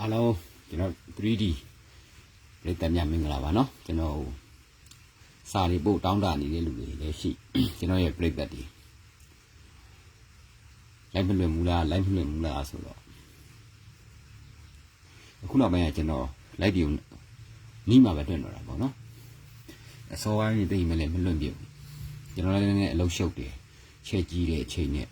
အားလုံးကျွန်တော် 3D ပြည်သက်များမင်္ဂလာပါနော်ကျွန်တော်စာရီပို့တောင်းတနေတဲ့လူတွေလည်းရှိကျွန်တော်ရဲ့ပြည်သက်တွေလိုက်မလွယ်မူလားလိုက်မလွယ်မူလားဆိုတော့အခုနောက်ပိုင်းကကျွန်တော်လိုက်ပြီးနီးမှာပဲတွေ့တော့တာပေါ့နော်အစောပိုင်းနေသိမလဲမလွတ်ပြဘူးကျွန်တော်လည်းနည်းနည်းအလုပ်ရှုပ်တယ်ချက်ကြီးတဲ့အချိန်နဲ့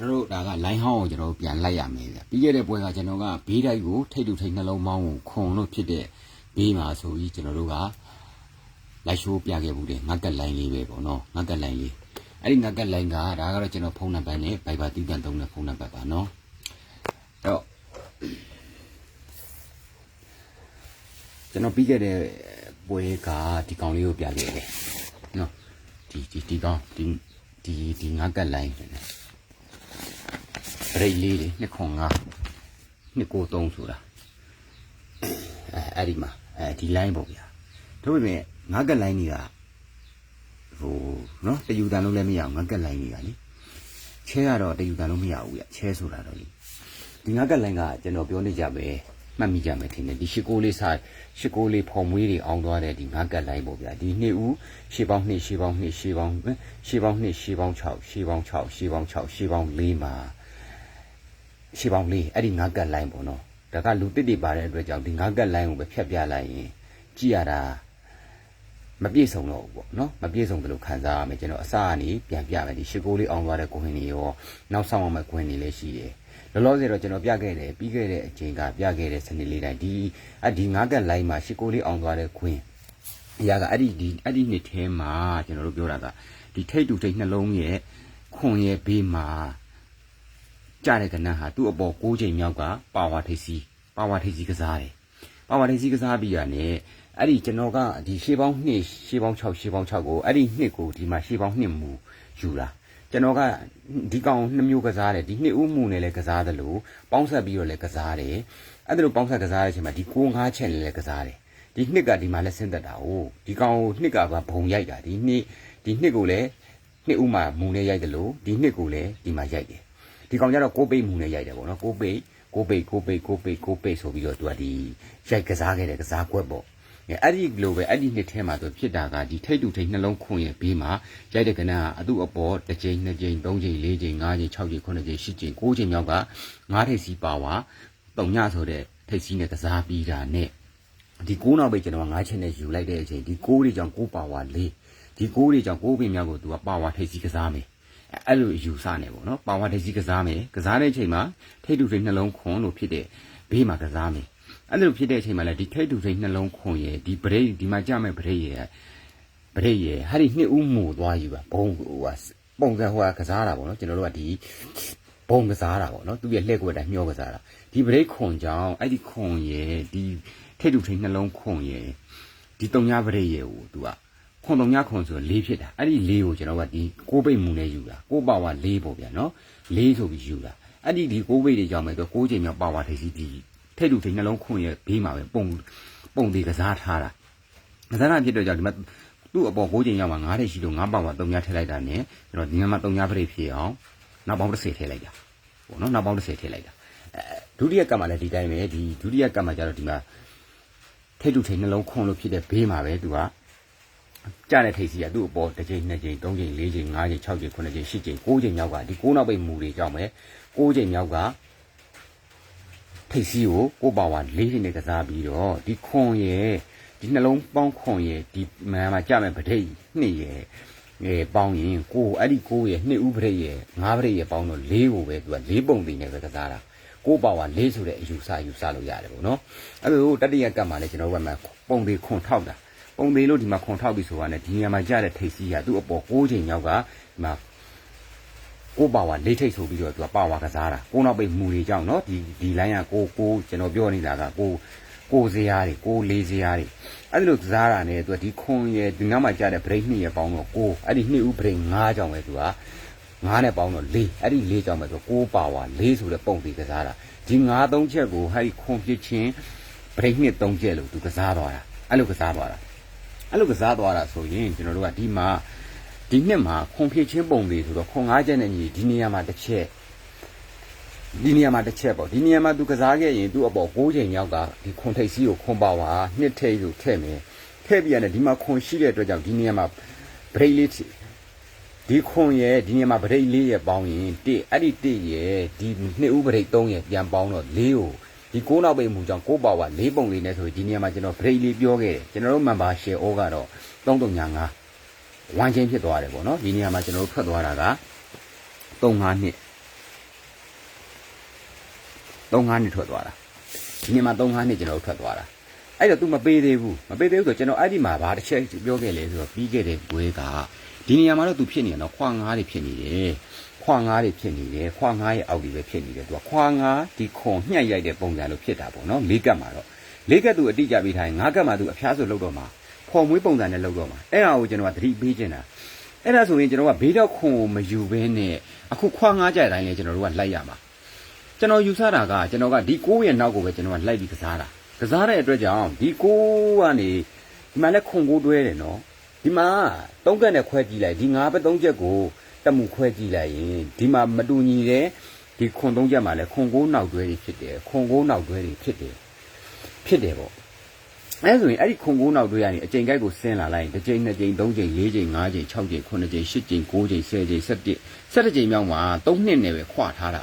ကျွန်တော်တို့ဒါက line ဟောင်းကိုကျွန်တော်တို့ပြန်လိုက်ရမယ်ဗျပြီးခဲ့တဲ့ပွဲကကျွန်တော်ကဘေးတိုက်ကိုထိတ်တူထိတ်နှလုံးပေါင်းကိုခွန်လို့ဖြစ်တဲ့ဘေးမှာဆိုပြီးကျွန်တော်တို့ကလိုက်ရှိုးပြခဲ့ဘူးတယ်ငါကက် line လေးပဲပေါ့နော်ငါကက် line လေးအဲ့ဒီငါကက် line ကဒါကတော့ကျွန်တော်ဖုန်းနံပါတ်နဲ့ Viber တီးတန်သုံးတဲ့ဖုန်းနံပါတ်ပါနော်အဲ့တော့ကျွန်တော်ပြီးခဲ့တဲ့ပွဲကဒီကောင်လေးကိုပြခဲ့တယ်နော်ဒီဒီဒီကောင်ဒီဒီဒီငါကက် line တယ် ရိတ်လေးတွေနှစ်ခွန်ငါနှစ်ကိုသုံးဆိုတာအဲအဲ့ဒီမှာအဲဒီ line ပေါ့ဗျာတို့ပေမဲ့ငါးကက် line တွေကဟိုနော်တယူတန်လုံးလည်းမရအောင်ငါးကက် line တွေကလေချဲကတော့တယူတန်လုံးမရဘူးဗျချဲဆိုတာတော့လေဒီငါးကက် line ကကျွန်တော်ပြောနေကြပဲမှတ်မိကြမယ်ထင်တယ်ဒီရှစ်ကိုလေးစားရှစ်ကိုလေးဖုံမွေးတွေအောင်းသွားတဲ့ဒီငါးကက် line ပေါ့ဗျာဒီနှစ်ဦးရှေးပေါင်းနှစ်ရှေးပေါင်းနှစ်ရှေးပေါင်းရှေးပေါင်းနှစ်ရှေးပေါင်း6ရှေးပေါင်း6ရှေးပေါင်း6ရှေးပေါင်း4မှာ ရှေးပေါင်းလေးအဲ့ဒီငါးကတ်လိုင်းပေါ့နော်ဒါကလူတစ်တွေပါတဲ့အတွက်ကြောင့်ဒီငါးကတ်လိုင်းကိုပဲဖြတ်ပြလိုက်ရင်ကြည့်ရတာမပြည့်စုံတော့ဘူးပေါ့နော်မပြည့်စုံတယ်လို့ခံစားရမယ်ကျွန်တော်အစကနေပြန်ပြမယ်ဒီရှစ်ကိုလေးအောင်သွားတဲ့ကိုဟင်းတွေရောနောက်ဆောင်အောင်မဲ့ကိုဟင်းတွေလည်းရှိတယ်လောလောဆယ်တော့ကျွန်တော်ပြခဲ့တယ်ပြီးခဲ့တဲ့အချိန်ကပြခဲ့တဲ့စနစ်လေးတိုင်းဒီအဒီငါးကတ်လိုင်းမှာရှစ်ကိုလေးအောင်သွားတဲ့ခွင်းအရာကအဲ့ဒီဒီအဲ့ဒီနှစ်ထဲမှာကျွန်တော်တို့ပြောတာကဒီထိတ်တူထိတ်နှလုံးရဲ့ခွန်ရဲ့ဘေးမှာ ကြတဲ့ကနန်းဟာသူ့အပေါ်၉ချိန်မြောက်ကပါဝါထိပ်စီးပါဝါထိပ်စီးကစားတယ်ပါဝါထိပ်စီးကစားပြီးရနဲ့အဲ့ဒီကျွန်တော်ကဒီရှေးပေါင်း2ရှေးပေါင်း6ရှေးပေါင်း6ကိုအဲ့ဒီနှစ်ကိုဒီမှာရှေးပေါင်း2မူယူတာကျွန်တော်ကဒီကောင်နှစ်မျိုးကစားတယ်ဒီနှစ်ဦးမူနဲ့လည်းကစားတယ်လို့ပေါင်းဆက်ပြီးတော့လည်းကစားတယ်အဲ့ဒါလိုပေါင်းဆက်ကစားတဲ့အချိန်မှာဒီ9 5ချက်လည်းကစားတယ်ဒီနှစ်ကဒီမှာလည်းဆင်းသက်တာ哦ဒီကောင်နှစ်ကကဘုံရိုက်တာဒီနှစ်ဒီနှစ်ကိုလည်းနှစ်ဦးမှာမူနဲ့ရိုက်တယ်လို့ဒီနှစ်ကိုလည်းဒီမှာရိုက်တယ် ဒီကောင်ကျတော့ကိုပိတ်မှုနဲ့ရိုက်တယ်ပေါ့နော်ကိုပိတ်ကိုပိတ်ကိုပိတ်ကိုပိတ်ကိုပိတ်ဆိုပြီးတော့သူကဒီရိုက်ကစားခဲ့တယ်ကစားကွက်ပေါ့အဲအဲ့ဒီလိုပဲအဲ့ဒီနှစ်ထဲမှာသူဖြစ်တာကဒီထိတ်တူထိတ်နှလုံးခွန်ရဲ့ဘေးမှာရိုက်တဲ့ကနန်းကအသူ့အပေါ်တစ်ကြိမ်နှစ်ကြိမ်သုံးကြိမ်လေးကြိမ်ငါးကြိမ်၆ကြိမ်ခုနှစ်ကြိမ်ရှစ်ကြိမ်ကိုးကြိမ်မြောက်ကငါးထိပ်စီးပါဝါတုံညဆိုတဲ့ထိပ်စီးနဲ့ကစားပြီးတာနဲ့ဒီကိုးနောက်ပဲကျွန်တော်ငါးချက်နဲ့ယူလိုက်တဲ့အချိန်ဒီကိုးတွေကြောင့်ကိုးပါဝါလေးဒီကိုးတွေကြောင့်ကိုးပင်မြောက်ကိုသူကပါဝါထိပ်စီးကစားမယ် အဲ့လိုယူဆနေပေါ့နော်ပါဝါတကြီးကစားမယ်ကစားတဲ့အချိန်မှာထိတ်တူထိတ်နှလုံးခွန်လို့ဖြစ်တဲ့ဘေးမှာကစားမယ်အဲ့လိုဖြစ်တဲ့အချိန်မှာလည်းဒီထိတ်တူထိတ်နှလုံးခွန်ရဲ့ဒီဗရိတ်ဒီမှာကြမဲ့ဗရိတ်ရဲ့ဗရိတ်ရဲ့ဟာဒီနှစ်ဦးမှုသွားယူပါဘုံဟိုဟာပုံစံဟိုဟာကစားတာပေါ့နော်ကျွန်တော်တို့ကဒီဘုံကစားတာပေါ့နော်သူရဲ့လှည့်ကွက်တိုင်းမျောကစားတာဒီဗရိတ်ခွန်ကြောင့်အဲ့ဒီခွန်ရဲ့ဒီထိတ်တူထိတ်နှလုံးခွန်ရဲ့ဒီတုံညာဗရိတ်ရဲ့ဟိုသူက ခွန်တုံညခွန်ဆိုတော့၄ဖြစ်တာအဲ့ဒီ၄ကိုကျွန်တော်ကဒီကိုးပိတ်မှုနဲ့ယူတာကိုးပါဝါ၄ပေါ့ဗျာနော်၄ဆိုပြီးယူတာအဲ့ဒီဒီကိုးပိတ်တွေကြောင့်ပဲသူကိုးချိန်မြောက်ပါဝါထိပ်စီးဒီထိတ်တူထိတ်နှလုံးခွန်ရဲ့ဘေးမှာပဲပုံပုံသေးကစားထားတာကစားတာဖြစ်တော့ကြောင့်ဒီမှာသူ့အပေါ်ကိုးချိန်ရောက်မှာ၅ထိပ်ရှိလို့၅ပါဝါ၃ညထည့်လိုက်တာ ਨੇ ကျွန်တော်ဒီမှာ၃ညပြိဖြစ်အောင်နောက်ပေါင်း30ထည့်လိုက်တာပေါ့နော်နောက်ပေါင်း30ထည့်လိုက်တာအဲဒုတိယကပ်မှာလည်းဒီတိုင်းပဲဒီဒုတိယကပ်မှာကျတော့ဒီမှာထိတ်တူထိတ်နှလုံးခွန်လို့ဖြစ်တဲ့ဘေးမှာပဲသူက ကြတဲ့ထိပ်စီကသူ့အပေါ်တစ်ချိန်နှစ်ချိန်သုံးချိန်လေးချိန်ငါးချိန်၆ချိန်ခုနှစ်ချိန်ရှစ်ချိန်ကိုးချိန်မြောက်ကဒီကိုးနောက်ပိတ်မူတွေကြောင့်ပဲကိုးချိန်မြောက်ကထိပ်စီကိုကိုးပါဝါလေးချိန်နဲ့ကစားပြီးတော့ဒီခွန်ရဲ့ဒီနှလုံးပေါင်းခွန်ရဲ့ဒီမန်မှာကြမဲ့ဗဒိတ်နှစ်ရဲ့ငယ်ပေါင်းရင်ကိုအဲ့ဒီကိုရဲ့နှစ်ဦးဗဒိတ်ရဲ့ငါးဗဒိတ်ရဲ့ပေါင်းတော့လေးကိုပဲသူကလေးပုံတင်နဲ့ပဲကစားတာကိုပါဝါလေးဆိုတဲ့အယူဆယူဆလို့ရတယ်ပေါ့နော်အဲ့လိုတတိယကတ်မှာလည်းကျွန်တော်တို့ကမှပုံသေးခွန်ထောက်တာ ပုံသေးလို့ဒီမှာခွန်ထောက်ပြီဆိုတာနဲ့ဒီနေရာမှာကြတဲ့ထိပ်စီးကသူ့အပေါ်၉ချိန်မြောက်ကဒီမှာကိုပါဝါလေးထိပ်ဆိုပြီးတော့သူကပါဝါကစားတာကိုနောက်ပိတ်မူတွေကြောင့်เนาะဒီဒီလိုင်းကကိုကိုကျွန်တော်ပြောနေတာကကို ကိုစရာတွေကိုလေးစရာတွေအဲ့လိုကစားတာနဲ့သူကဒီခွန်ရဲ့ဒီငါးမှာကြားတဲ့ break နှစ်ရဲ့ပေါင်းတော့ကိုအဲ့ဒီနှစ်ဦး break 9ကြောင်ပဲသူက9နဲ့ပေါင်းတော့4အဲ့ဒီ4ကြောင်ပဲဆို6ပါဝါ4ဆိုတဲ့ပုံပြီးကစားတာဒီ9 3ချက်ကိုအဲ့ဒီခွန်ပြစ်ချင်း break နှစ်3ချက်လို့သူကစားသွားတာအဲ့လိုကစားသွားတာ အဲ့လိုကစားသွားတာဆိုရင်ကျွန်တော်တို့ကဒီမှာဒီနှစ်မှာခွန်ဖြစ်ချင်းပုံပြီးဆိုတော့ခွန်9ချက်နဲ့ညီဒီနေရာမှာတစ်ချက်ဒီနေရာမှာတစ်ချက်ပေါ့ဒီနေရာမှာသူကစားခဲ့ရင်သူ့အပေါ်6ချိန်ရောက်ကဒီခွန်ထိပ်စီးကိုခွန်ပါဝါနှစ်ထိပ်ကိုထည့်မယ်ထည့်ပြီးရတယ်ဒီမှာခွန်ရှိတဲ့အတွက်ကြောင့်ဒီနေရာမှာ break လေးဒီခွန်ရဲ့ဒီနေရာမှာ break လေးရဲ့ပေါင်းရင်1အဲ့ဒီ1ရဲ့ဒီနှစ်ဦး break 3ရဲ့ပြန်ပေါင်းတော့4ကို ဒီ6နောက်ပိတ်မှုကြောင့်6ပါဝါ4ပုံလေးနဲ့ဆိုရင်ဒီနေရာမှာကျွန်တော် break လေးပြောခဲ့တယ်ကျွန်တော်တို့ member share all ကတော့335ဝမ်းချင်းဖြစ်သွားတယ်ပေါ့နော်ဒီနေရာမှာကျွန်တော်တို့ထွက်သွားတာက35နှစ်35နှစ်ထွက်သွားတာဒီနေရာမှာ35နှစ်ကျွန်တော်တို့ထွက်သွားတာအဲ့တော့ तू မပေးသေးဘူးမပေးသေးဘူးဆိုတော့ကျွန်တော်အဲ့ဒီမှာဘာတစ်ချက်ပြောခဲ့လဲဆိုတော့ပြီးခဲ့တဲ့ဘွဲကဒီနေရာမှာတော့ तू ဖြစ်နေတယ်နော်ခွာငါးတွေဖြစ်နေတယ် ခွာငါးတွေဖြစ်နေတယ်ခွာငါးရဲ့အောက်တွေပဲဖြစ်နေတယ်သူကခွာငါးဒီခွန်ညှက်ရိုက်တဲ့ပုံစံလိုဖြစ်တာပေါ့နော်လေးကပ်မှာတော့လေးကပ်သူအတိအကျပြီးထားရင်ငါးကပ်မှာသူအဖျားဆိုလောက်တော့မှာခေါ်မွေးပုံစံနဲ့လောက်တော့မှာအဲ့ဒါကိုကျွန်တော်ကသတိပေးခြင်းတာအဲ့ဒါဆိုရင်ကျွန်တော်ကဘေးတော့ခွန်ကိုမယူဘဲနဲ့အခုခွာငါးကြတိုင်းလည်းကျွန်တော်တို့ကလိုက်ရမှာကျွန်တော်ယူဆတာကကျွန်တော်ကဒီကိုရဲ့နောက်ကိုပဲကျွန်တော်ကလိုက်ပြီးကစားတာကစားတဲ့အတွက်ကြောင့်ဒီကိုကနေဒီမှာလည်းခွန်ကိုတွဲတယ်နော်ဒီမှာသုံးကက်နဲ့ခွဲကြည့်လိုက်ဒီငါးပဲသုံးချက်ကို တက်မှုခွဲကြည့်လိုက်ရင်ဒီမှာမတူညီတဲ့ဒီခွန်သုံးချက်မှာလဲခွန်ကိုးနောက်တွဲတွေဖြစ်တယ်ခွန်ကိုးနောက်တွဲတွေဖြစ်တယ်ဖြစ်တယ်ပေါ့အဲဆိုရင်အဲ့ဒီခွန်ကိုးနောက်တွဲရရင်အချိန်ကိုက်ကိုဆင်းလာလိုက်ရင်တစ်ချိန်နှစ်ချိန်သုံးချိန်လေးချိန်ငါးချိန်၆ချိန်9ချိန်10ချိန်9ချိန်10ချိန်17 17ချိန်မြောက်မှာ3နှစ်နဲ့ပဲခွာထားတာ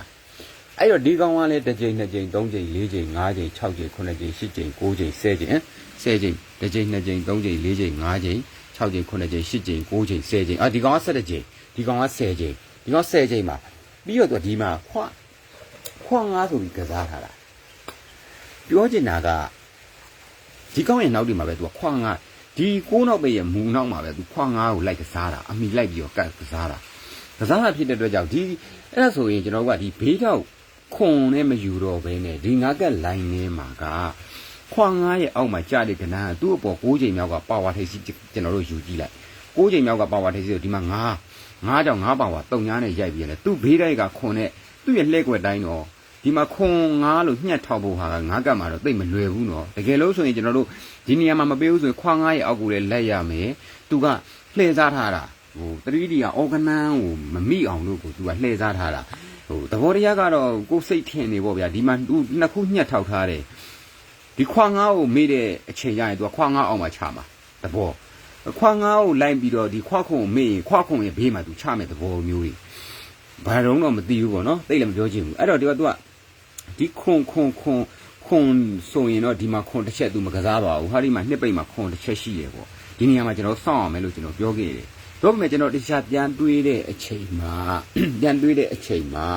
အဲ့တော့ဒီကောင်ကလည်းတစ်ကြိမ်နှစ်ကြိမ်သုံးကြိမ်လေးကြိမ်ငါးကြိမ်၆ကြိမ်ခုနှစ်ကြိမ်ရှစ်ကြိမ်ကိုးကြိမ်ဆယ်ကြိမ်ဆယ်ကြိမ်တစ်ကြိမ်နှစ်ကြိမ်သုံးကြိမ်လေးကြိမ်ငါးကြိမ်၆ကြိမ်ခုနှစ်ကြိမ်ရှစ်ကြိမ်ကိုးကြိမ်ဆယ်ကြိမ်အာဒီကောင်က၁၁ကြိမ် ဒီကောင်က၁၀ကြိမ်ဒီကောင်၁၀ကြိမ်မှာပြီးတော့သူဒီမှာခွခွငါးဆိုပြီးကစားထားတာပြောချင်တာကဒီကောင်ရဲ့နောက်ဒီမှာပဲသူကခွငါးဒီကိုးနောက်ပဲရဲ့မူနောက်မှာပဲသူခွငါးကိုလိုက်ကစားတာအမိလိုက်ပြီးတော့ကတ်ကစားတာကစားတာဖြစ်တဲ့အတွက်ကြောင့်ဒီအဲ့ဒါဆိုရင်ကျွန်တော်တို့ကဒီဘေးတော့ခွန်နဲ့မယူတော့ဘဲနဲ့ဒီငါကက်လိုင်းထဲမှာကခွန်ငါးရဲ့အောက်မှာကြာတဲ့ကဏ္ဍကသူ့အပေါ်6ချိန်မြောက်ကပါဝါထိပ်စီကျွန်တော်တို့ယူကြည့်လိုက်6ချိန်မြောက်ကပါဝါထိပ်စီကိုဒီမှာ 9 9ကြောင့်9ပါဝါ3ညားနဲ့ရိုက်ပြီးရတယ်သူ့ဘေးတိုက်ကခွန်နဲ့သူ့ရဲ့လှဲ့ကွက်တိုင်းတော့ဒီမှာခွန်9လို့ညှက်ထောက်ဖို့ဟာကငါးကတ်မှာတော့သိပ်မလွယ်ဘူးနော်တကယ်လို့ဆိုရင်ကျွန်တော်တို့ဒီနေရာမှာမပေးဘူးဆိုရင်ခွန်9ရဲ့အောက်ကိုလည်းလက်ရမယ်သူကလှည့်စားထားတာဟို 3D ကအော်ဂနန်ကိုမမိအောင်လို့ကိုသူကလှည့်စားထားတာဟိုသဘောတရားကတော့ကိုယ်စိတ်ထင်နေပေါ့ဗျာဒီမှာသူနှစ်ခုညှက်ထောက်ထားတယ်ဒီခွာငါးကိုမေ့တဲ့အချိန်ကျရင်သူကခွာငါးအောင်မှချမှာသဘော ခွာငါးကိုလိုက်ပြီးတော့ဒီခွာခုံကိုမေ့ရင်ခွာခုံရဲ့ဘေးမှာသူချမယ်သဘောမျိုးကြီးဘာတော့တော့မသိဘူးပေါ့နော်သိလည်းမပြောချင်ဘူးအဲ့တော့ဒီကသူကဒီခွန်ခွန်ခွန်ခွန်ဆိုရင်တော့ဒီမှာခွန်တစ်ချက်သူမကစားပါဘူးဟာဒီမှာနှစ်ပိတ်မှာခွန်တစ်ချက်ရှိတယ်ပေါ့ဒီနေရာမှာကျွန်တော်စောင့်အောင်မယ်လို့ကျွန်တော်ပြောခဲ့တယ်တော့ပေမဲ့ကျွန်တော်တရားပြန်တွေးတဲ့အချိန်မှာပြန်တွေးတဲ့အချိန်မှာ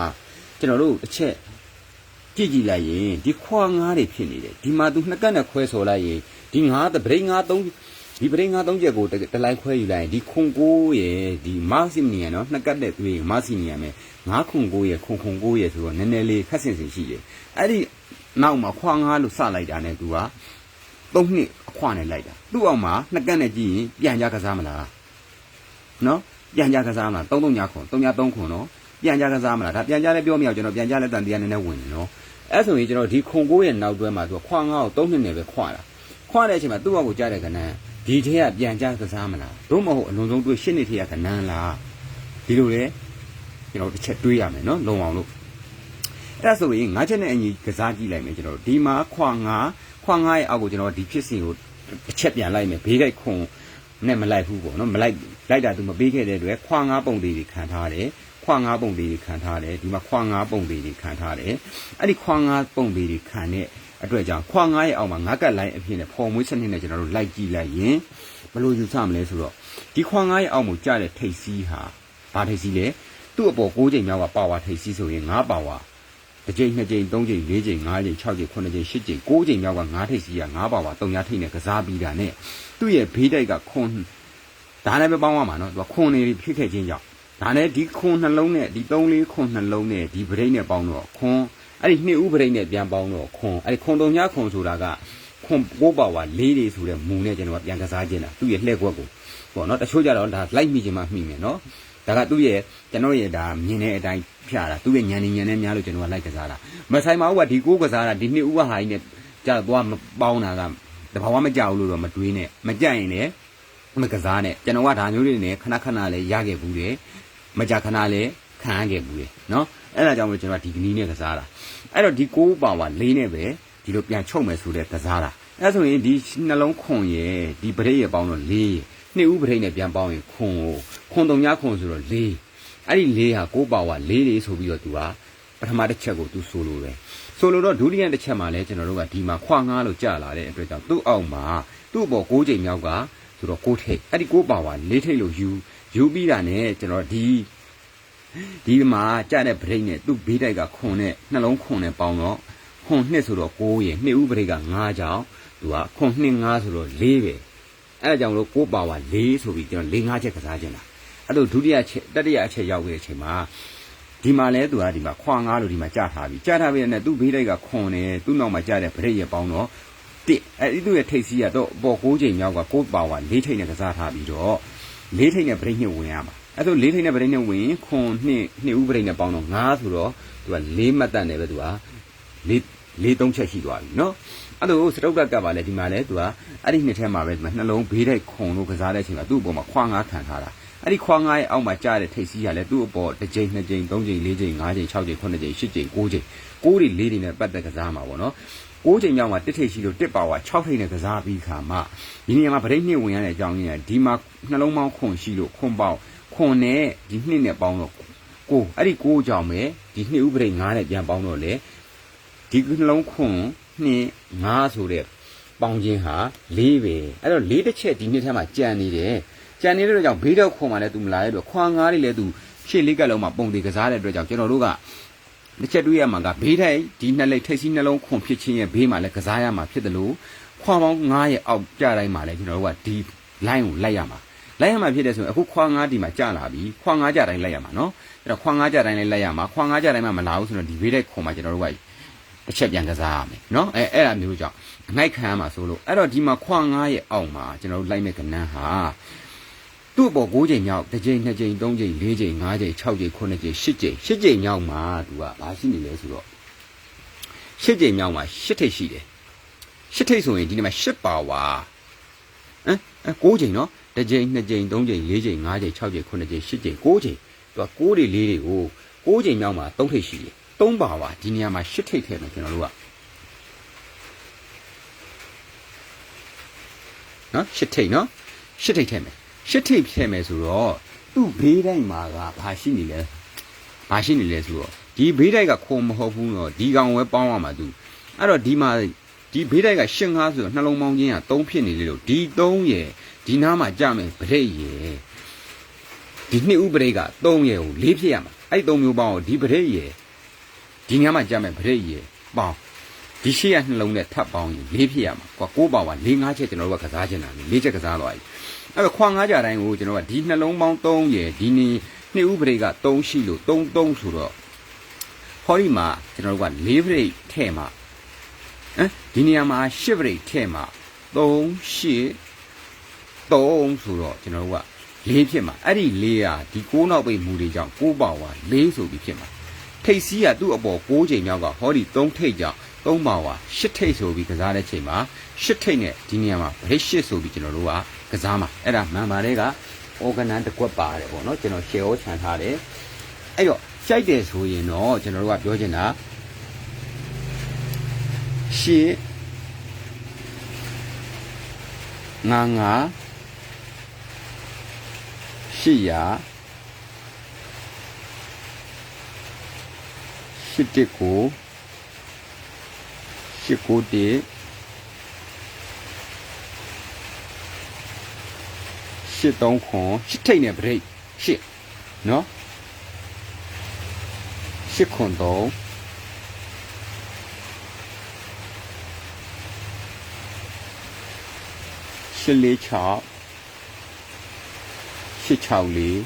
ကျွန်တော်တို့တစ်ချက်ကြည့်ကြည့်လိုက်ရင်ဒီခွာငါးတွေဖြစ်နေတယ်ဒီမှာသူနှစ်ကတ်နဲ့ခွဲဆိုလိုက်ရင်ဒီငါးတပရိငါးသုံး ဒီပရိငါးသုံးချက်ကိုတတလိုက်ခွဲယူလိုက်ရင်ဒီခွန်ကိုရဲ့ဒီမာစီမီယန်နော်နှစ်ကတ်နဲ့တွေးရင်မာစီမီယန်ပဲငါးခွန်ကိုရဲ့ခွန်ခွန်ကိုရဲ့ဆိုတော့နည်းနည်းလေးခက်ဆင်ဆင်ရှိတယ်အဲ့ဒီနောက်မှာခွာငါးလို့စလိုက်တာနဲ့သူကသုံးနှစ်အခွာနဲ့လိုက်တာသူ့အောင်မှာနှစ်ကတ်နဲ့ကြည့်ရင်ပြန်ကြကစားမလားနော်ပြန်ကြကစားမလား3 3ညခွန်3ည3ခွန်နော်ပြန်ကြကစားမလားဒါပြန်ကြလဲပြောမရအောင်ကျွန်တော်ပြန်ကြလဲတန်တရားနည်းနည်းဝင်နေနော်အဲ့ဆိုရင်ကျွန်တော်ဒီခွန်ကိုရဲ့နောက်တွဲမှာသူခွာငါ့ကို3နှစ်နဲ့ပဲခွာတာခွာတဲ့အချိန်မှာသူ့ဘောက်ကိုကြားတဲ့ကဏ္ဍ ဒီထဲကပြန်ကြကစားမလားတို့မဟုတ်အလုံးစုံတွေးရှင်းနေထဲကကဏ္ဍလားဒီလိုလေကျွန်တော်တစ်ချက်တွေးရမယ်နော်လုံအောင်လို့အဲ့ဒါဆိုရင်ငါးချက်နဲ့အညီကစားကြည့်လိုက်မယ်ကျွန်တော်ဒီမှာခွာငါခွာငါရဲ့အောက်ကိုကျွန်တော်ဒီဖြစ်စဉ်ကိုတစ်ချက်ပြန်လိုက်မယ်ဘေးကိတ်ခွန်နဲ့မလိုက်ဘူးပေါ့နော်မလိုက်လိုက်တာသူမပေးခဲ့တဲ့အတွက်ခွာငါပုံလေးတွေခံထားတယ်ခွာငါပုံလေးတွေခံထားတယ်ဒီမှာခွာငါပုံလေးတွေခံထားတယ်အဲ့ဒီခွာငါပုံလေးတွေခံတဲ့ အတွက်ကြောင့်ခွာငါရဲ့အောက်မှာငါးကတ်လိုင်းအဖြစ်နဲ့ဖော်မွေးစနစ်နဲ့ကျွန်တော်တို့လိုက်ကြည့်လိုက်ရင်ဘယ်လိုယူဆမလဲဆိုတော့ဒီခွာငါရဲ့အောက်မှာကြားတဲ့ထိတ်စီးဟာဘာထိတ်စီးလဲသူ့အပေါ်6ချိန်မြောက်ကပါဝါထိတ်စီးဆိုရင်9ပါဝါတစ်ကြိမ်နှစ်ကြိမ်သုံးကြိမ်လေးကြိမ်ငါးကြိမ်၆ကြိမ်ခုနှစ်ကြိမ်ရှစ်ကြိမ်ကိုးကြိမ်မြောက်က9ထိတ်စီးက9ပါဝါ3ညထိတ်နဲ့ကစားပြီးတာနဲ့သူ့ရဲ့ဘေးတိုက်ကခွန်ဒါလည်းပဲပေါင်းရမှာနော်သူကခွန်နေဖြစ်ခဲ့ခြင်းကြောင့်ဒါနဲ့ဒီခွန်နှလုံးနဲ့ဒီ3လေးခွန်နှလုံးနဲ့ဒီဗရိတ်နဲ့ပေါင်းတော့ခွန် အဲ့ဒီနှစ်ဦးဗရိတ်နဲ့ပြန်ပေါင်းတော့ခွန်အဲ့ဒီခွန်တုံညာခွန်ဆိုတာကခွခွန်ကိုပါဝါလေးတွေဆိုတဲ့မူနဲ့ကျွန်တော်ကပြန်ကစားခြင်းတာသူ့ရဲ့လှည့်ကွက်ကိုပေါ့နော်တချို့ကြတော့ဒါလိုက်မိခြင်းမှမိမယ်နော်ဒါကသူ့ရဲ့ကျွန်တော်ရဲ့ဒါမြင်တဲ့အတိုင်းဖြာတာသူ့ရဲ့ညံနေညံနေများလို့ကျွန်တော်ကလိုက်ကစားတာမဆိုင်ပါဘူးကဒီကိုကစားတာဒီနှစ်ဥပဟာကြီးနဲ့ကြာတော့မပေါင်းတာကတဘာဝမကြောက်လို့တော့မတွေးနဲ့မကြိုက်ရင်လည်းမကစားနဲ့ကျွန်တော်ကဒါမျိုးတွေနဲ့ခဏခဏလေးရခဲ့ဘူးတယ်မကြခဏလေးခံရခဲ့ဘူးတယ်နော် အဲ့ဒါကြောင့်မို့ကျွန်တော်ဒီကနီးနဲ့ကစားတာအဲ့တော့ဒီကိုပါဝါလေးနဲ့ပဲဒီလိုပြန်ချုပ်မယ်ဆိုတဲ့ကစားတာအဲ့ဆိုရင်ဒီနှလုံးခွန်ရဲ့ဒီပရိရဲ့ပေါင်းတော့၄နှစ်ဦးပရိနဲ့ပြန်ပေါင်းရင်ခွန်ကိုခွန်တုံညာခွန်ဆိုတော့၄အဲ့ဒီ၄ဟာကိုပါဝါ၄တွေဆိုပြီးတော့သူကပထမတစ်ချက်ကိုသူဆိုလိုတယ်ဆိုလိုတော့ဒုတိယတစ်ချက်မှာလဲကျွန်တော်တို့ကဒီမှာခွာငားလို့ကြာလာတဲ့အတွက်ကြောင့်သူ့အောက်မှာသူ့ဘော၉ချိန်မြောက်ကဆိုတော့ကိုထိတ်အဲ့ဒီကိုပါဝါ၄ထိတ်လို့ယူယူပြီးတာ ਨੇ ကျွန်တော်ဒီ ဒီမှာကြတဲ့ဗရိတ်နဲ့သူ့ဘေးတိုက်ကခွန်နဲ့နှလုံးခွန်နဲ့ပေါင်းတော့ခွန်နှစ်ဆိုတော့9ရယ်နှစ်ဦးဗရိတ်က9ကြောင်သူကခွန်နှစ်9ဆိုတော့4ပဲအဲ့ဒါကြောင့်လို့ကိုပါဝါ4ဆိုပြီးကျွန်တော်4 5ချက်ကစားခြင်းတာအဲ့လိုဒုတိယချက်တတိယအချက်ရောက်ခဲ့တဲ့အချိန်မှာဒီမှာလဲသူကဒီမှာခွာငားလို့ဒီမှာကြာထားပြီကြာထားပြီနဲ့သူ့ဘေးတိုက်ကခွန်နဲ့သူ့နောက်မှာကြာတဲ့ဗရိတ်ရပေါင်းတော့တစ်အဲ့ဒီသူ့ရဲ့ထိတ်စီးကတော့ပေါ်9ချိန်မြောက်ကကိုပါဝါ4ထိတ်နဲ့ကစားထားပြီးတော့4ထိတ်နဲ့ဗရိတ်နှစ်ဝင်ရမှာ အဲ့ဒါ4ထိတ်နဲ့ဗရိတ်နှစ်ဝင်ခွန်နှစ်နှစ်ဦးဗရိတ်နဲ့ပေါင်းတော့9ဆိုတော့သူက4မှတ်တတ်နေပဲသူက4 4 3ချက်ရှိသွားပြီနော်အဲ့လိုစတုတ်ကကပ်ပါလေဒီမှာလဲသူကအဲ့ဒီနှစ်ထဲမှာပဲဒီမှာနှလုံးဘေးတိုက်ခုံလို့ကစားတဲ့အချိန်မှာသူ့အပေါ်မှာခွာငါးခံထားတာအဲ့ဒီခွာငါးရဲ့အောက်မှာကြားတဲ့ထိတ်စီးရလဲသူ့အပေါ်တစ်ကြိမ်နှစ်ကြိမ်သုံးကြိမ်လေးကြိမ်ငါးကြိမ်၆ကြိမ်ခုနှစ်ကြိမ်ရှစ်ကြိမ်ကိုးကြိမ်ကိုးတွေလေးတွေနဲ့ပတ်သက်ကစားမှာပေါ့နော်ကိုးချိန်မြောက်မှာတစ်ထိတ်ရှိလို့တစ်ပါဝါ6ထိတ်နဲ့ကစားပြီးခါမှဒီနေရာမှာဗရိတ်နှစ်ဝင်ရတဲ့အကြောင်းရင်းကဒီမှာနှလုံးပေါင်းခွန်ရှိလို့ခွန်ပေါင်း ခွန်နဲ့ဒီနှစ်နဲ့ပေါင်းတော့ကိုအဲ့ဒီကိုးကြောင့်ပဲဒီနှစ်ဥပရိတ်9နဲ့ပြန်ပေါင်းတော့လေဒီနှလုံးခွန်နှစ်9ဆိုတဲ့ပေါင်းခြင်းဟာ၄ပဲအဲ့တော့၄တစ်ချက်ဒီနှစ်ထဲမှာကြံနေတယ်ကြံနေတဲ့အတွက်ကြောင့်ဘေးတော့ခွန်မှလည်းသူမလာတဲ့အတွက်ခွန်9တွေလည်းသူရှေ့လေးကလုံးမှာပုံသေးကစားတဲ့အတွက်ကြောင့်ကျွန်တော်တို့ကတစ်ချက်တွေးရမှာကဘေးထိုင်ဒီနှစ်လက်ထိတ်စီးနှလုံးခွန်ဖြစ်ခြင်းရဲ့ဘေးမှာလည်းကစားရမှာဖြစ်တယ်လို့ခွာပေါင်း9ရဲ့အောက်ကြတိုင်းမှာလည်းကျွန်တော်တို့ကဒီ line ကိုလိုက်ရမှာ လိုက်ရမှာဖြစ်တဲ့ဆိုရင်အခုခွာ9ဒီမှာကြာလာပြီခွာ9ကြတိုင်းလိုက်ရမှာနော်အဲ့တော့ခွာ9ကြတိုင်းလည်းလိုက်ရမှာခွာ9ကြတိုင်းမှာမလာဘူးဆိုတော့ဒီဘေးတဲ့ခွန်မှာကျွန်တော်တို့ကတစ်ချက်ပြန်ကစားရမယ်နော်အဲအဲ့ဒါမျိုးကြောင့်အနိုင်ခံရမှာဆိုလို့အဲ့တော့ဒီမှာခွာ9ရဲ့အောက်မှာကျွန်တော်တို့လိုက်မဲ့ကဏ္ဍဟာသူ့အပေါ်9ချိန်မြောက်တစ်ချိန်နှစ်ချိန်သုံးချိန်လေးချိန်ငါးချိန်6ချိန်9ချိန်10ချိန်10ချိန်မြောက်မှာသူကဘာရှိနေလဲဆိုတော့10ချိန်မြောက်မှာ10ထိပ်ရှိတယ်10ထိပ်ဆိုရင်ဒီနေ့မှာ10ပါဝါဟမ်အဲ9ချိန်နော် တစ်ချိန်နှစ်ချိန်သုံးချိန်လေးချိန်ငါးချိန်6ချိန်9ချိန်10ချိန်9ချိန်သူက9တွေလေးတွေကို9ချိန်မြောက်မှာ3ထိပ်ရှိတယ်3ပါဝါဒီနေရာမှာ10ထိပ်ထည့်မယ်ကျွန်တော်တို့ကနော်10ထိပ်နော်10ထိပ်ထည့်မယ်ရှစ်ထိပ်ဖြစ်မယ်ဆိုတော့သူ့ဘေးတိုင်းမှာကဘာရှိနေလဲဘာရှိနေလဲဆိုတော့ဒီဘေးတိုက်ကခုံမဟုတ်ဘူးတော့ဒီကောင်ပဲပေါင်းရမှာသူအဲ့တော့ဒီမှာ ဒီဘေးတိုက်ကရှင်းငါးဆိုတော့နှလုံးပေါင်းခြင်းက3ဖြစ်နေလေလို့ဒီ3ရယ်ဒီနားမှာကြမယ်ဗရိတ်ရယ်ဒီနှစ်ဥပရိတ်က3ရယ်ကို4ဖြစ်ရမှာအဲ့3မျိုးပေါင်းကိုဒီဗရိတ်ရယ်ဒီနားမှာကြမယ်ဗရိတ်ရယ်ပေါင်းဒီရှေ့ရနှလုံးနဲ့ထပ်ပေါင်းရင်၄ဖြစ်ရမှာကွာ၉ပါဝါ၄၅ချက်ကျွန်တော်တို့ကကစားချင်တာလေ၄ချက်ကစားသွားပြီအဲ့တော့ခွာငါးကြတိုင်းကိုကျွန်တော်ကဒီနှလုံးပေါင်း3ရယ်ဒီနေနှစ်ဥပရိတ်က3ရှိလို့3 3ဆိုတော့ဟောဒီမှာကျွန်တော်တို့က၄ပရိတ်ထဲ့မှာ ဟမ်ဒီနေရာမှာ၈ပရိတ်ထဲ့မှာ3 8 3ဆိုတော့ကျွန်တော်တို့က၄ဖြစ်မှာအဲ့ဒီ၄อ่ะဒီ6နောက်ပိတ်မူတွေကြောင့်6ပါဝါ၄ဆိုပြီးဖြစ်မှာထိတ်စီးကသူ့အပေါ်6ချိန်မြောက်ကဟောဒီ3ထိတ်ကြောင့်3ပါဝါ8ထိတ်ဆိုပြီးကစားတဲ့ချိန်မှာ8ထိတ်နဲ့ဒီနေရာမှာဗရိတ်8ဆိုပြီးကျွန်တော်တို့ကကစားမှာအဲ့ဒါမှန်ပါတယ်က organ တစ်ကွက်ပါတယ်ပေါ့နော်ကျွန်တော် share ဟောခြံထားတယ်အဲ့တော့ကြိုက်တယ်ဆိုရင်တော့ကျွန်တော်တို့ကပြောချင်တာ ရှေ့ငါငါရှိရာရှိတကိုရှိကိုတေရှိတုံးခွန်ရှိထိတ်နဲ့ဗရိတ်ရှိနော်ရှိခွန်တော့ 846 864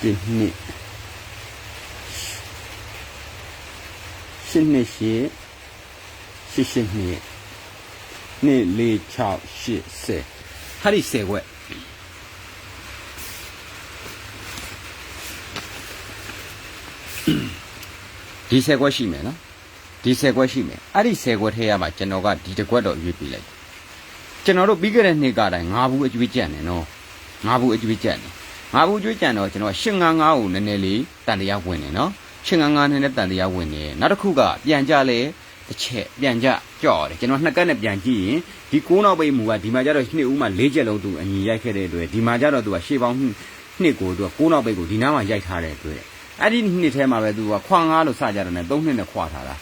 ဒီနှစ်ရှင်းနှစ်ရှင်းရှင်းရှင်းနှစ်နှစ်လေး6 8 10ဟာဒီ10ခွဲ့ဒီ10ခွဲ့ရှိမယ်နော် ဒီ10ခွက်ရှိမယ်အဲ့ဒီ10ခွက်ထဲရမှာကျွန်တော်ကဒီတစ်ခွက်တော့ရွေးပေးလိုက်ကျွန်တော်တို့ပြီးခဲ့တဲ့နှစ်ကတိုင်း၅ဘူးအကျွေးကြံ့တယ်နော်၅ဘူးအကျွေးကြံ့တယ်၅ဘူးအကျွေးကြံ့တော့ကျွန်တော်၈၅၅ကိုနည်းနည်းလေးတန်တရားဝင်တယ်နော်၈၅၅နည်းနည်းတန်တရားဝင်တယ်နောက်တစ်ခုကပြန်ကြလဲတစ်ချက်ပြန်ကြကြော့တယ်ကျွန်တော်နှစ်ကက်နဲ့ပြန်ကြည့်ရင်ဒီကိုးနောက်ပိတ်မူကဒီမှာကျတော့နှစ်ဦးမှ၄ချက်လုံးသူအညီရိုက်ခဲ့တဲ့အတွက်ဒီမှာကျတော့သူကရှေ့ပေါင်းနှစ်ကိုသူကကိုးနောက်ပိတ်ကိုဒီနားမှာရိုက်ထားတဲ့အတွက်အဲ့ဒီနှစ်ထဲမှာပဲသူကခွာငားလို့စကြတယ်နဲ့၃နှစ်နဲ့ခွာထားတာ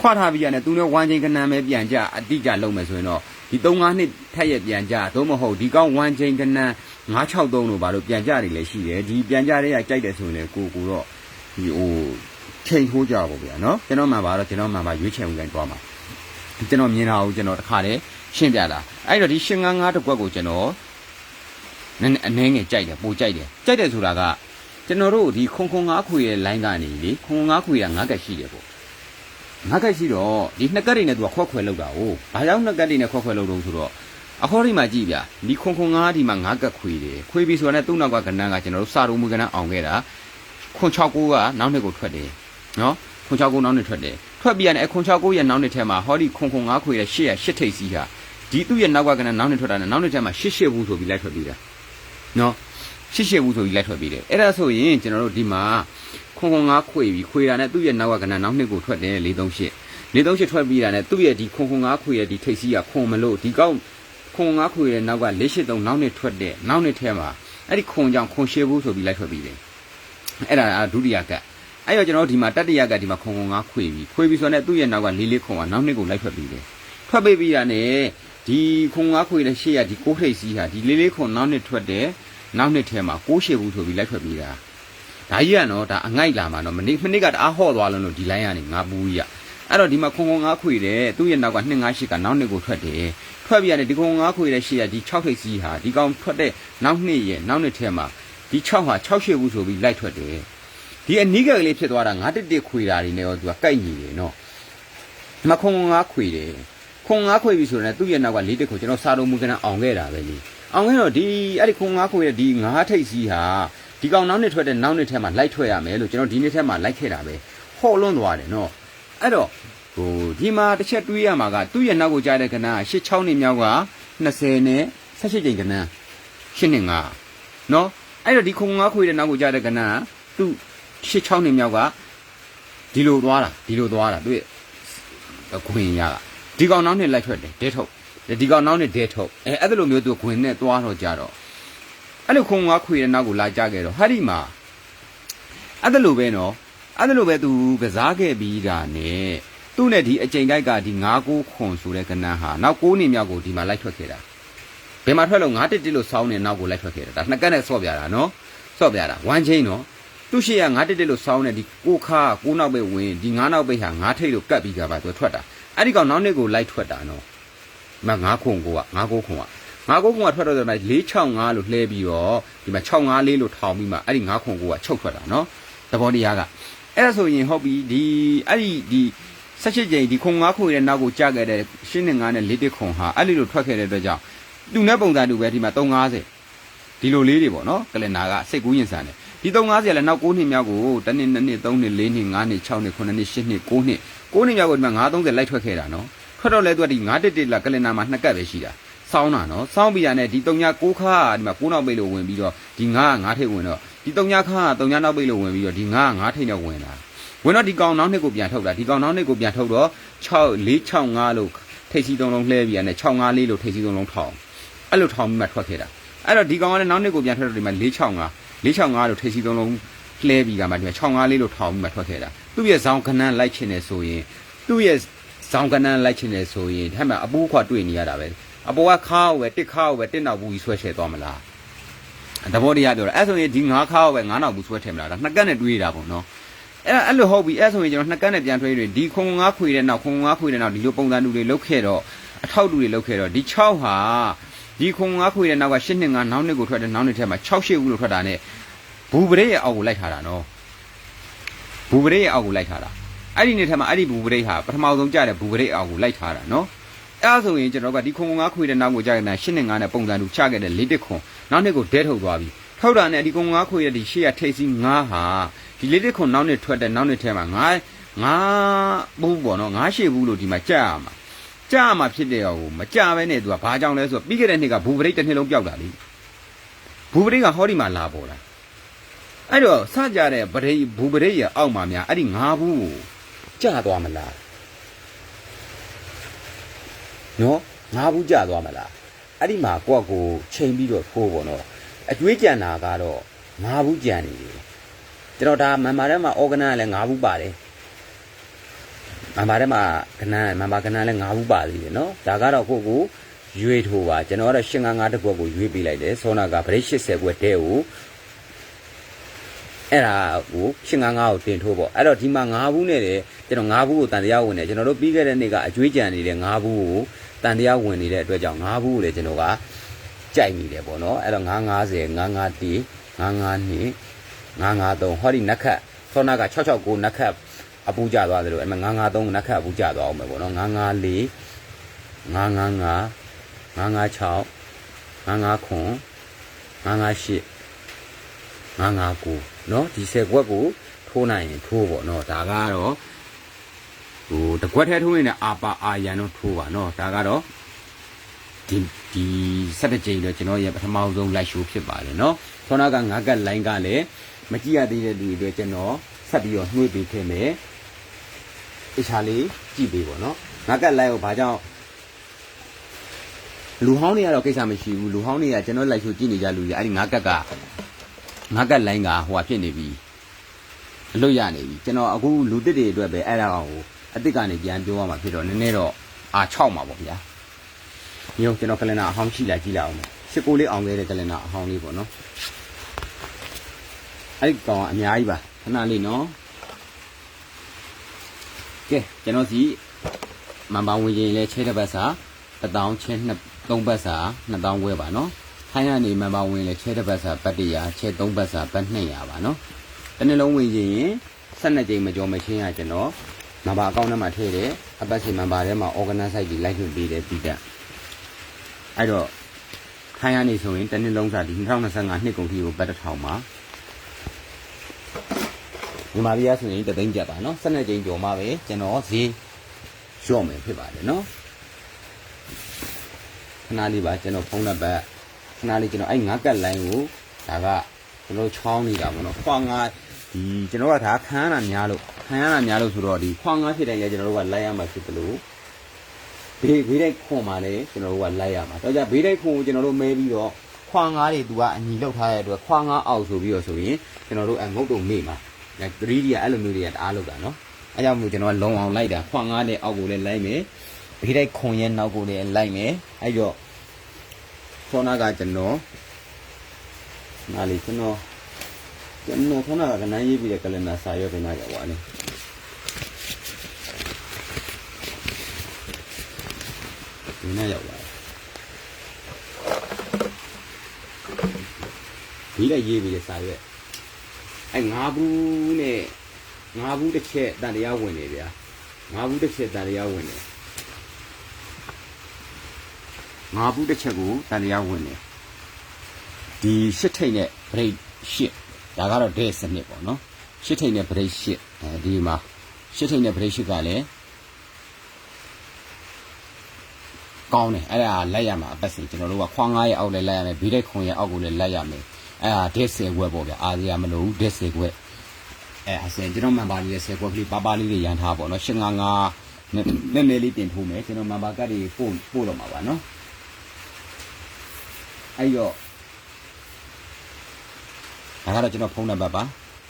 ခွာထားပြီးရတယ်သူနဲ့ဝမ်းချင်းကနန်းပဲပြန်ကြအတိကြလုံးမယ်ဆိုရင်တော့ဒီ3 5နှစ်ထက်ရပြန်ကြသို့မဟုတ်ဒီကောင်းဝမ်းချင်းကနန်း963လို့ဘာလို့ပြန်ကြတယ်လည်းရှိတယ်ဒီပြန်ကြတဲ့ကကြိုက်တယ်ဆိုရင်လည်းကိုကိုတော့ဒီဟိုချိန်ထိုးကြပါဗျာနော်ကျွန်တော်မှပါတော့ကျွန်တော်မှပါရွေးချယ်ဝင်တိုင်းတွားမှာကျွန်တော်မြင်တာကိုကျွန်တော်တခါတည်းရှင်းပြတာအဲ့တော့ဒီရှင်ငန်းငါးတစ်ကွက်ကိုကျွန်တော်နည်းနည်းအနှဲငယ်ကြိုက်တယ်ပိုကြိုက်တယ်ကြိုက်တယ်ဆိုတာကကျွန်တော်တို့ဒီခုံခုံငါးခွေရဲ့ line ကနေလေခုံခုံငါးခွေကငါးကက်ရှိတယ်ပေါ့ ငါးကက်ရှိတော့ဒီနှစ်ကက်တွေနဲ့သူကခွက်ခွဲလောက်တာ哦ဘာကြောင့်နှစ်ကက်တွေနဲ့ခွက်ခွဲလောက်တော့ဆိုတော့အခေါ်ဒီမှာကြည့်ဗျာဒီခုံခုံငါးဒီမှာငါးကက်ခွေတယ်ခွေပြီဆိုတာနဲ့သူ့နောက်ကကဏ္ဍကကျွန်တော်တို့စာရုံးမူကဏ္ဍအောင်ခဲ့တာခွန်6ကိုကနောက်နှစ်ကိုထွက်တယ်နော်ခွန်6ကိုနောက်နှစ်ထွက်တယ်ထွက်ပြီးရတယ်အခွန်6ကိုရဲ့နောက်နှစ်ထဲမှာဟောဒီခွန်ခွန်ငါးခွေရဲ့ရှေ့ရရှစ်ထိပ်စီးဟာဒီသူ့ရဲ့နောက်ကကဏ္ဍနောက်နှစ်ထွက်တာနဲ့နောက်နှစ်ထဲမှာရှစ်ရှစ်ဘူးဆိုပြီးလိုက်ထွက်ပြီးတာနော်ရှစ်ရှစ်ဘူးဆိုပြီးလိုက်ထွက်ပြီးတယ်အဲ့ဒါဆိုရင်ကျွန်တော်တို့ဒီမှာ ခွန်ခွန်ငါးခွေပြီးခွေတာနဲ့သူ့ရဲ့နောက်ကကဏ္ဍနောက်နှစ်ကိုထွက်တယ်438 438ထွက်ပြီးတာနဲ့သူ့ရဲ့ဒီခွန်ခွန်ငါးခွေရဲ့ဒီထိပ်စီးကခွန်မလို့ဒီကောက်ခွန်ငါးခွေရဲ့နောက်က483နောက်နှစ်ထွက်တဲ့နောက်နှစ်ထဲမှာအဲ့ဒီခွန်ကြောင့်ခွန်ရှေဘူးဆိုပြီးလိုက်ထွက်ပြီးတယ်အဲ့ဒါဒုတိယကတ်အဲ့တော့ကျွန်တော်ဒီမှာတတိယကဒီမှာခုံခုံငါခွေပြီးခွေပြီးဆိုတော့သူ့ရဲ့နောက်ကလေးလေးခုံကနောက်နှစ်ကိုလိုက်ထွက်ပြီးတယ်ထွက်ပေးပြီးတာနဲ့ဒီခုံငါခွေတဲ့ရှေ့ရဒီကိုးထိပ်စီးဟာဒီလေးလေးခုံနောက်နှစ်ထွက်တယ်နောက်နှစ်ထဲမှာကိုးရှေဘူးဆိုပြီးလိုက်ထွက်ပြီးတာ ဒါကြီးကနော်ဒါအငိုက်လာမှာနော်မနေ့မနေ့ကတအားဟော့သွားလို့လို့ဒီလိုင်းကနေငါပူကြီးကအဲ့တော့ဒီမှာခုံခုံငါခွေတဲ့သူ့ရဲ့နောက်က2 5 8ကနောက်နှစ်ကိုထွက်တယ်ထွက်ပြီးရတယ်ဒီခုံငါခွေတဲ့ရှေ့ရဒီ6ထိပ်စီးဟာဒီကောင်ထွက်တဲ့နောက်နှစ်ရဲ့နောက်နှစ်ထဲမှာဒီ6ဟာ6ရှေဘူးဆိုပြီးလိုက်ထွက်တယ်ဒီအနီးကလေးဖြစ်သွားတာငါတစ်တစ်ခွေတာတွေနဲ့ရောသူကကိုက်ညီတယ်နော်မခုံငါခွေတယ်ခုံငါခွေပြီဆိုရင်သူ့ရဲ့နောက်ကလေးတစ်ကိုကျွန်တော်စာလုံးမူကနအောင်ခဲ့တာပဲလေအောင်ခဲ့တော့ဒီအဲ့ဒီခုံငါခွေရဲ့ဒီငါးထိပ်စီးဟာ ဒီကောင်နောက်နှစ်ထွက်တဲ့နောက်နှစ်ထဲမှာလိုက်ထွက်ရမယ်လို့ကျွန်တော်ဒီနှစ်ထဲမှာလိုက်ခဲ့တာပဲဟော့လွန်းသွားတယ်နော်အဲ့တော့ဟိုဒီမှာတစ်ချက်တွေးရမှာကသူ့ရဲ့နောက်ကိုကြားတဲ့ကဏ္ဍက၈6နှစ်မြောက်က20နဲ့18ကြိမ်ကဏ္ဍ8နှစ်5နော်အဲ့တော့ဒီခုံငါခွေတဲ့နောက်ကိုကြားတဲ့ကဏ္ဍကသူ့ရှစ်6နှစ်မြောက်ကဒီလိုသွားတာဒီလိုသွားတာသူ့ခွင်ရကဒီကောင်နောက်နှစ်လိုက်ထွက်တယ်ဒဲထုတ်ဒီကောင်နောက်နှစ်ဒဲထုတ်အဲအဲ့လိုမျိုးသူခွင်နဲ့သွားတော့ကြတော့ အဲ့လိုခုံငါခွေတဲ့နောက်ကိုလာကြခဲ့တော့ဟာဒီမှာအဲ့လိုပဲနော်အဲ့လိုပဲသူကစားခဲ့ပြီးတာနဲ့သူ့နဲ့ဒီအကြိမ်တိုက်ကဒီ9ကိုခွန်ဆိုတဲ့ကဏ္ဍဟာနောက်9နှစ်မြောက်ကိုဒီမှာလိုက်ထွက်ခဲ့တာဘယ်မှာထွက်လို့9တစ်တစ်လို့စောင်းနေနောက်ကိုလိုက်ထွက်ခဲ့တာဒါနှစ်ကက်နဲ့ဆော့ပြတာနော်ဆော့ပြတာဝမ်းချင်းနော်သူရှိရငါတက်တက်လို့စောင်းနေဒီကိုခါကိုနောက်ပဲဝင်ဒီငါနောက်ပဲဟာငါထိတ်လို့ကတ်ပြီးကြပါသူထွက်တာအဲ့ဒီကောင်နောက်နေ့ကိုလိုက်ထွက်တာနော်မငါခုံကိုကငါကိုခုံကငါကို ခုံကထွက်တော့တယ်465လို့လှဲပြီးတော့ဒီမှာ654လို့ထောင်ပြီးမှအဲ့ဒီငါခုံကိုကချုပ်ထွက်တာနော်သဘောတရားကအဲ့ဒါဆိုရင်ဟုတ်ပြီဒီအဲ့ဒီဒီ16ကြိမ်ဒီခုံငါခုံရဲ့နောက်ကိုကြားခဲ့တဲ့ရှင်းနေငါနဲ့လေးတစ်ခုံဟာအဲ့ဒီလိုထွက်ခဲ့တဲ့အတွက်ကြောင့်သူနဲ့ပုံစံတူပဲဒီမှာ350ဒီလိုလေးတွေပေါ့နော်ကလင်နာကစိတ်ကူးရင်ဆန်တယ်ဒီ350လည်းနောက်9နှစ်မြောက်ကိုတနှစ်2နှစ်3နှစ်4နှစ်5နှစ်6နှစ်9နှစ်10နှစ်9နှစ်9နှစ်မြောက်ကိုဒီမှာ930လိုက်ထွက်ခဲ့တာနော်ထွက်တော့လဲသူကဒီ911လကလင်နာမှာနှစ်ကပ်ပဲရှိတာ စောင်းတာနော်စောင်းပြီးရတဲ့ဒီ3ည6ခါဒီမှာ9နောက်ပိတ်လို့ဝင်ပြီးတော့ဒီ9က9ထိပ်ဝင်တော့ဒီ3ညခါက3ညနောက်ပိတ်လို့ဝင်ပြီးတော့ဒီ9က9ထိပ်နဲ့ဝင်တာဝင်တော့ဒီကောင်နောက်နှစ်ကိုပြန်ထုတ်တာဒီကောင်နောက်နှစ်ကိုပြန်ထုတ်တော့6 465လို့ထိပ်စီသုံးလုံးလှဲပြီးရတဲ့654လို့ထိပ်စီသုံးလုံးထောင်အဲ့လိုထောင်ပြီးမှထွက်ခဲ့တာအဲ့တော့ဒီကောင်ကလည်းနောက်နှစ်ကိုပြန်ထွက်တော့ဒီမှာ465 465လို့ထိပ်စီသုံးလုံးလှဲပြီးကမှဒီမှာ65လေးလို့ထောင်ပြီးမှထွက်ခဲ့တာသူ့ရဲ့ဇောင်းကနန်းလိုက်ချင်တယ်ဆိုရင်သူ့ရဲ့ဇောင်းကနန်းလိုက်ချင်တယ်ဆိုရင်ဒါမှအပူးခွာတွေ့နေရတာပဲ အပေါ်ကခါကိုပဲတစ်ခါကိုပဲတစ်နောက်ဘူးကြီးဆွဲချဲသွားမလားသဘောတရားပြောတာအဲ့ဆိုရင်ဒီငါးခါကိုပဲငါးနောက်ဘူးဆွဲထည့်မလားဒါနှစ်ကက်နဲ့တွေးတာပေါ့နော်အဲ့အဲ့လိုဟုတ်ပြီအဲ့ဆိုရင်ကျွန်တော်နှစ်ကက်နဲ့ပြန်ထွေးတွေဒီခုံငါးခွေတဲ့နောက်ခုံငါးခွေတဲ့နောက်ဒီလိုပုံစံတူတွေလုတ်ခဲ့တော့အထောက်တူတွေလုတ်ခဲ့တော့ဒီ6ဟာဒီခုံငါးခွေတဲ့နောက်က8နှစ်ငါနောက်နှစ်ကိုထွက်တဲ့နောက်နှစ်ထဲမှာ6ရှစ်ဦးလို့ထွက်တာနဲ့ဘူပရေရဲ့အောက်ကိုလိုက်ထားတာနော်ဘူပရေရဲ့အောက်ကိုလိုက်ထားတာအဲ့ဒီနေ့ထက်မှအဲ့ဒီဘူပရိတ်ဟာပထမဆုံးကြတဲ့ဘူပရိတ်အောင်ကိုလိုက်ထားတာနော် အဲ့ဒါဆိုရင်ကျွန်တော်ကဒီခုံငါခွေတဲ့နောက်ကိုကြာခဲ့တဲ့ရှင်းနေငါနဲ့ပုံစံတူချခဲ့တဲ့လေးတစ်ခွန်နောက်နှစ်ကိုဒဲထုတ်သွားပြီထုတ်တာနဲ့ဒီခုံငါခွေတဲ့ဒီရှေ့ကထိတ်စီငါဟာဒီလေးတစ်ခွန်နောက်နှစ်ထွက်တဲ့နောက်နှစ်ထဲမှာငါငါဘူးပေါ့နော်ငါရှေ့ဘူးလို့ဒီမှာကြာရမှာကြာရမှာဖြစ်တဲ့ဟိုမကြာပဲနဲ့သူကဘာကြောင့်လဲဆိုတော့ပြီးခဲ့တဲ့နှစ်ကဘူပရိတ်တစ်နှစ်လုံးပျောက်တာလေဘူပရိတ်ကဟောဒီမှာလာပေါ်လာအဲ့တော့စကြတဲ့ပရိဘူပရိရဲ့အောက်မှာများအဲ့ဒီငါးဘူးကိုကြာသွားမလား နော်ငါးဘူးကြာသွားမလားအဲ့ဒီမှာကိုယ့်ကိုယ်ချိန်ပြီးတော့ထိုးပေါ့နော်အကျွေးကြံတာကတော့ငါးဘူးကြံနေတယ်ကျွန်တော်ဒါမန်မာထဲမှာအော်ဂနန်ကလည်းငါးဘူးပါတယ်မန်မာထဲမှာကနန်မန်မာကနန်လည်းငါးဘူးပါသေးတယ်နော်ဒါကတော့ကိုယ့်ကိုယ်ရွေးထိုးပါကျွန်တော်ကတော့ရှင်းငါးငါးတစ်ခွက်ကိုရွေးပေးလိုက်တယ်ဆောနာကဗရိတ်80ခွက်တဲကိုအဲ့ဒါကိုရှင်ငါးငါးကိုတင်ထိုးပေါ့အဲ့တော့ဒီမှာငါးဘူးနဲ့လေကျွန်တော်ငါးဘူးကိုတန်တရားဝင်တယ်ကျွန်တော်တို့ပြီးခဲ့တဲ့နေ့ကအကျွေးကြံနေတဲ့ငါးဘူးကို တန်တရားဝင်နေတဲ့အတွက်ကြောင့်ငါးဘူးကိုလေကျွန်တော်ကကြိုက်နေတယ်ပေါ့နော်အဲ့တော့950 950တီ952 953ဟောဒီနက်ခတ်သောနာက669နက်ခတ်အပူကြသွားတယ်လို့အဲ့မှာ953နက်ခတ်အပူကြသွားအောင်ပဲပေါ့နော်954 955 956 959 958 959เนาะဒီ10ကွက်ကိုထိုးနိုင်ရင်ထိုးပေါ့เนาะဒါကတော့ ဟိုတကွက်ထဲထိုးနေတဲ့အာပါအာရန်တော့ထိုးပါနော်ဒါကတော့ဒီဒီ17ကြိမ်တော့ကျွန်တော်ရဲ့ပထမဆုံး live show ဖြစ်ပါတယ်နော်ခေါင်းကငါးကတ်လိုင်းကလည်းမကြည့်ရသေးတဲ့လူတွေအတွက်ကျွန်တော်ဆက်ပြီးတော့နှွှေ့ပေးခဲ့မယ်အချာလေးကြည့်ပေးပါနော်ငါးကတ်လိုင်းကိုဘာကြောင့်လူဟောင်းတွေကတော့ကိစ္စမရှိဘူးလူဟောင်းတွေကကျွန်တော် live show ကြည့်နေကြလူတွေအဲ့ဒီငါးကတ်ကငါးကတ်လိုင်းကဟိုဟာဖြစ်နေပြီအလွတ်ရနေပြီကျွန်တော်အခုလူတစ်တွေအတွက်ပဲအဲ့ဒါကို အစ်စ်ကနေပြန်ပြောရမှာဖြစ်တော့နည်းနည်းတော့အာ6မှာပေါ့ဗျာညို့ကျွန်တော်ကလင်နာအဟောင်းရှိလာကြည့်လိုက်အောင်စစ်ကိုလေးအောင်ခဲ့တဲ့ကလင်နာအဟောင်းလေးပေါ့နော်အဲ့ဒီကောင်ကအများကြီးပါခဏလေးနော်ကဲကျွန်တော်စီမန်ပါဝင်ရင်လဲချဲတဲ့ဘက်စာ1000ချင်း2 3ဘက်စာ2000ဝဲပါနော်ထိုင်းကနေမန်ပါဝင်လဲချဲတဲ့ဘက်စာပတ်100ချဲ3ဘက်စာပတ်200ပါနော်တစ်နေ့လုံးဝင်ရင်12ကြိမ်မကြောမချင်းရကျွန်တော်မ န်ပါအကောင့်ထဲမှာထည့်တယ်အပတ်စီမန်ပါထဲမှာ organize site ကြီးလိုက်လွှင့်ပေးတယ်ပြီးတဲ့အဲ့တော့ထိုင်းကနေဆိုရင်တစ်နေ့လုံးစာဒီ2025နှစ်ကုန်ထိကိုပတ်တစ်ထောင်ပါမြန်မာပြည်ကဆိုရင်တသိန်းကျပ်ပါနော်12ကြိမ်ကြော်မှပဲကျွန်တော်ဈေးလျှော့မယ်ဖြစ်ပါတယ်နော်ခဏလေးပါကျွန်တော်ဖုန်းနံပါတ်ခဏလေးကျွန်တော်အဲ့ငါးကတ်လိုင်းကိုဒါကကျွန်တော်ချောင်းနေတာပေါ့နော်ခွာငါဒီကျွန်တော်ကဒါခန်းရတာများလို့ ခန်းရတာများလို့ဆိုတော့ဒီခွာငါဖြစ်တဲ့ရကျွန်တော်တို့ကလိုက်ရမှာဖြစ်တယ်လို့ဘေးဘေးတိုက်ခွန်มาလေကျွန်တော်တို့ကလိုက်ရမှာတော့ကြဘေးတိုက်ခွန်ကိုကျွန်တော်တို့မဲပြီးတော့ခွာငါတွေသူကအညီလောက်ထားရတဲ့အတွက်ခွာငါအောက်ဆိုပြီးတော့ဆိုရင်ကျွန်တော်တို့အငုတ်တုံနေမှာ 3D ကအဲ့လိုမျိုးတွေကတအားလောက်တာနော်အဲကြောင့်မို့ကျွန်တော်ကလုံအောင်လိုက်တာခွာငါနဲ့အောက်ကိုလည်းလိုက်မယ်ဘေးတိုက်ခွန်ရဲ့နောက်ကိုလည်းလိုက်မယ်အဲ့တော့ခေါနာကကျွန်တော်နားလေကျွန်တော်ကျွန်တော်ခေါနာကကနန်းရေးပြီးတဲ့ကလန်ဒါစာရွက်ကနားရောက်ပါ နေဒီနေ့ရောက်ပါဒီလည်းရေးပြီးတဲ့စာရွက်အဲငါးဘူးနဲ့ငါးဘူးတစ်ချက်တန်တရားဝင်နေဗျာငါးဘူးတစ်ချက်တန်တရားဝင်နေငါးဘူးတစ်ချက်ကိုတန်တရားဝင်နေဒီရှစ်ထိတ်နဲ့ဗရိတ်ရှစ်ဒါကတော့ဒဲစနစ်ပေါ့နော်ရှစ်ထိတ်နဲ့ဗရိတ်ရှစ်အဲဒီမှာရှစ်ထိတ်နဲ့ဗရိတ်ရှစ်ကလည်း ကောင်းတယ်အဲ့ဒါလက်ရမှာအပတ်စီကျွန်တော်တို့ကခွားငါးရဲ့အောက်လည်းလက်ရမယ်ဘီးတဲ့ခွန်ရဲ့အောက်ကိုလည်းလက်ရမယ်အဲ့ဒါဒက်ဆယ်ခွက်ပေါ့ဗျာအာဇီယာမလို့ဒက်ဆယ်ခွက်အဲ့အစင်ကျွန်တော်မန်ပါလေးရဲ့ဆယ်ခွက်ကလေးပါပါလေးတွေရန်ထားပေါ့နော်ရှင်းငါငါနဲ့နဲ့လေးလေးတင်ထိုးမယ်ကျွန်တော်မန်ပါကတ်တွေပို့ပို့တော့မှာပါနော်အဲ့တော့ဒါကတော့ကျွန်တော်ဖုန်းနံပါတ်ပါ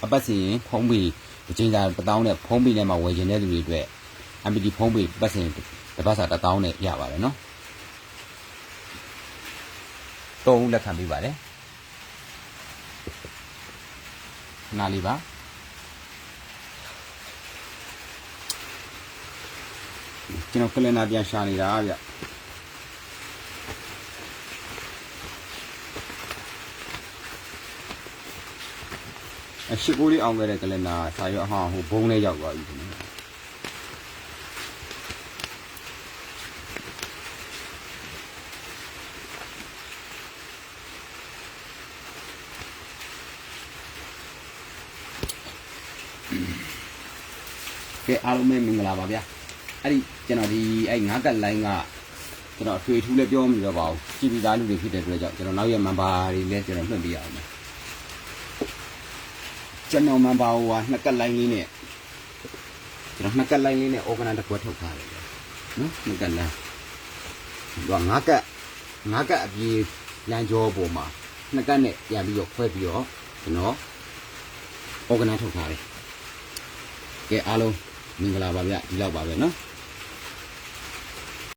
အပတ်စီရင်ဖုန်းပြီးအချိန်စာ1000နဲ့ဖုန်းပြီးနဲ့မှဝယ်ချင်တဲ့လူတွေအတွက် MPD ဖုန်းပြီးပတ်စီရင်တစ်ပတ်စာ1000နဲ့ရပါတယ်နော် သုံးဦးလက်ခံပေးပါတယ်နားလေးပါကျွန်တော်ကလင်နာပြန်ရှာနေတာဗျအရှိကိုလေးအောင်ခဲ့တဲ့ကလင်နာစာရွက်အဟောင်းဟိုဘုံလေးရောက်သွားပြီခ ကဲအားလုံးပဲမင်္ဂလာပါဗျာအဲ့ဒီကျွန်တော်ဒီအဲ့ငါးကတ်လိုင်းကကျွန်တော်အထွေထူးလည်းပြောမလို့တော့ပါဘူးကြည်ပြီးသားလူတွေဖြစ်တဲ့အတွက်ကြောင့်ကျွန်တော်နောက်ရက်မန်ပါတွေလည်းကျွန်တော်နှုတ်ပြရအောင်မယ်ကျွန်တော်မန်ပါဟိုဟာနှစ်ကတ်လိုင်းလေးနဲ့ကျွန်တော်နှစ်ကတ်လိုင်းလေးနဲ့ organ တစ်ခွက်ထုတ်ထားတယ်နော်နှစ်ကတ်လိုင်းဒီကငါးကတ်ငါးကတ်အပြေလမ်းကြောပေါ်မှာနှစ်ကတ်နဲ့ပြန်ပြီးတော့ခွဲပြီးတော့ကျွန်တော် organ ထုတ်ထားတယ်ကဲအားလုံး မင်္ဂလာပါဗျဒီလောက်ပါပဲเนาะ